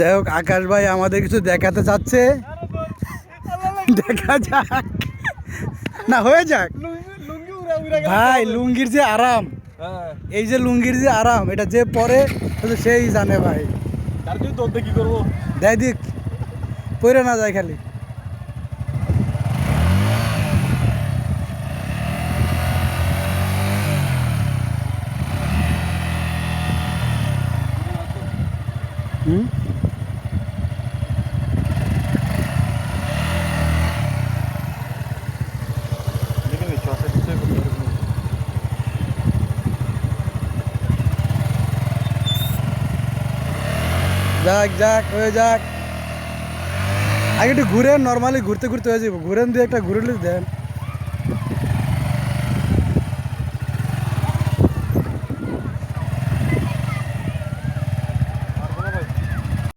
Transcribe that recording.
যাই হোক, আকাশ ভাই আমাদের কিছু দেখাতে চাচ্ছে। দেখা যাক। না, হয়ে যাক। ভাই, লুঙ্গির যে আরাম। এই যে লুঙ্গির যে আরাম, এটা যে পরে সেই জানে ভাই। কি করব দেয় দিক পরে না যায় খালি। হুম? যাক যাক, হয়ে যাক। আগে একটু ঘুরেন নর্মালি ঘুরতে ঘুরতে হয়ে যাব ঘুরেন দিয়ে একটা ঘুরে দেন।